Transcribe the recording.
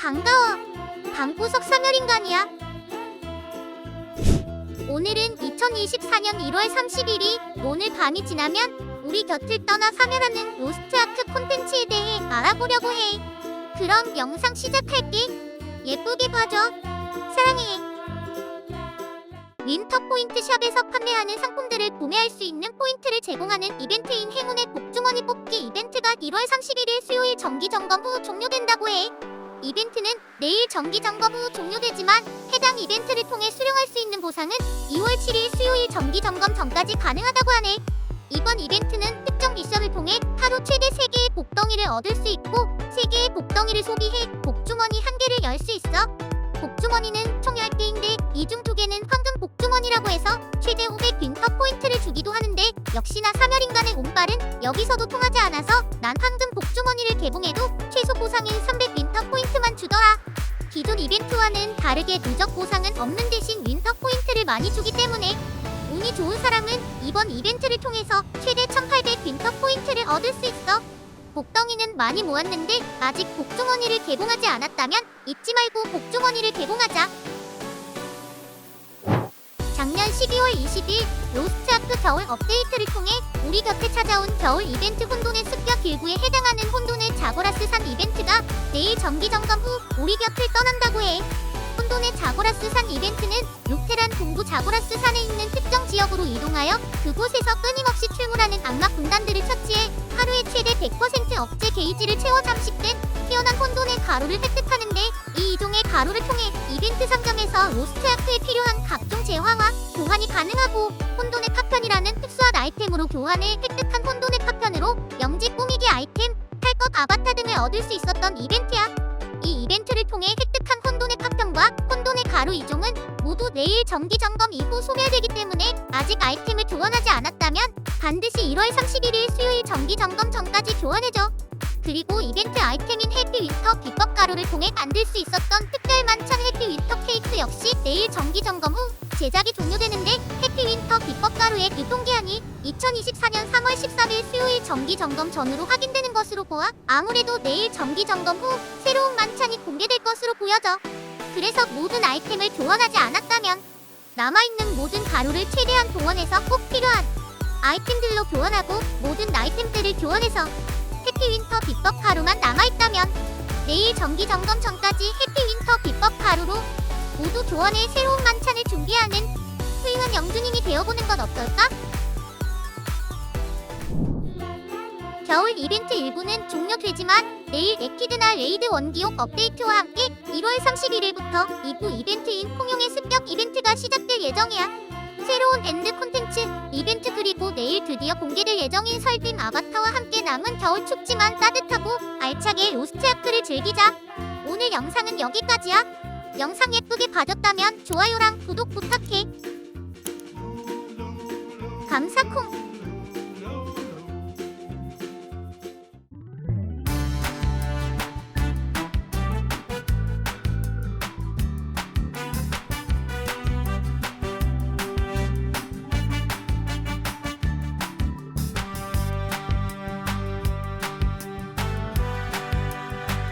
반가워. 방구석 사멸인간이야. 오늘은 2024년 1월 31일. 오늘 밤이 지나면 우리 곁을 떠나 사멸하는 로스트 아크 콘텐츠에 대해 알아보려고 해. 그럼 영상 시작할게. 예쁘게 봐줘. 사랑해. 윈터 포인트 샵에서 판매하는 상품들을 구매할 수 있는 포인트를 제공하는 이벤트인 행운의 복주머니 뽑기 이벤트가 1월 31일 수요일 정기 점검 후 종료된다고 해. 이벤트는 내일 정기 점검 후 종료되지만 해당 이벤트를 통해 수령할 수 있는 보상은 2월 7일 수요일 정기 점검 전까지 가능하다고 하네. 이번 이벤트는 특정 미션을 통해 하루 최대 3개의 복덩이를 얻을 수 있고 3개의 복덩이를 소비해 복주머니 1개를 열 수 있어. 복주머니는 총 10개인데 이중 2개는 황금 복주머니라고 해서 최대 500 윈터 포인트를 주기도 하는데 역시나 사멸인간의 운빨은 여기서도 통하지 않아서 난 황금 복주머니를 개봉해도 최소 보상인 300 윈터 포인트만 주더라. 기존 이벤트와는 다르게 누적 보상은 없는 대신 윈터 포인트를 많이 주기 때문에 운이 좋은 사람은 이번 이벤트를 통해서 최대 1800 윈터 포인트를 얻을 수 있어. 복덩이는 많이 모았는데 아직 복주머니를 개봉하지 않았다면 잊지 말고 복주머니를 개봉하자. 작년 12월 20일 로스트아크 겨울 업데이트를 통해 우리 곁에 찾아온 겨울 이벤트 혼돈의 습격 일구에 해당하는 혼돈의 자고라스 산 이벤트가 내일 정기 점검 후 우리 곁을 떠난다고 해. 혼돈의 자고라스 산 이벤트는 루테란 동부 자고라스 산에 있는 특정 지역으로 이동하여 그곳에서 끊임없이 출몰하는 악마 군단들을 처치해 하루에 최대 100% 억제 게이지를 채워 잠식된 태어난 혼돈의 가루를 획득하는데 이 이동의 가루를 통해 이벤트 상점에서 로스트 아크에 필요한 각종 재화와 교환이 가능하고 혼돈의 파편이라는 특수한 아이템으로 교환해 획득한 혼돈의 파편으로 영지 꾸미기 아이템, 탈것 아바타 등을 얻을 수 있었던 이벤트야. 이 이벤트를 통해 획득한 과 혼돈의 가루 이종은 모두 내일 정기 점검 이후 소멸되기 때문에 아직 아이템을 교환하지 않았다면 반드시 1월 31일 수요일 정기 점검 전까지 교환해줘. 그리고 이벤트 아이템인 해피 윈터 비법 가루를 통해 만들 수 있었던 특별 만찬 해피 윈터 케이크 역시 내일 정기 점검 후 제작이 종료되는데 해피 윈터 비법 가루의 유통기한이 2024년 3월 13일 수요일 정기 점검 전후로 확인되는 것으로 보아 아무래도 내일 정기 점검 후 새로운 만찬이 공개될 것으로 보여져. 그래서 모든 아이템을 교환하지 않았다면 남아있는 모든 가루를 최대한 동원해서 꼭 필요한 아이템들로 교환하고 모든 아이템들을 교환해서 해피윈터 비법 가루만 남아있다면 내일 정기 점검 전까지 해피윈터 비법 가루로 모두 교환해 새로운 만찬을 준비하는 훌륭한 영주님이 되어보는 건 어떨까? 겨울 이벤트 일부는 종료되지만 내일 에키드나 레이드 원기옥 업데이트와 함께 1월 31일부터 2부 이벤트인 홍용의 습격 이벤트가 시작될 예정이야. 새로운 엔드 콘텐츠 이벤트 그리고 내일 드디어 공개될 예정인 설빔 아바타와 함께 남은 겨울 춥지만 따뜻하고 알차게 로스트아크를 즐기자. 오늘 영상은 여기까지야. 영상 예쁘게 봐줬다면 좋아요랑 구독 부탁해. 감사콩.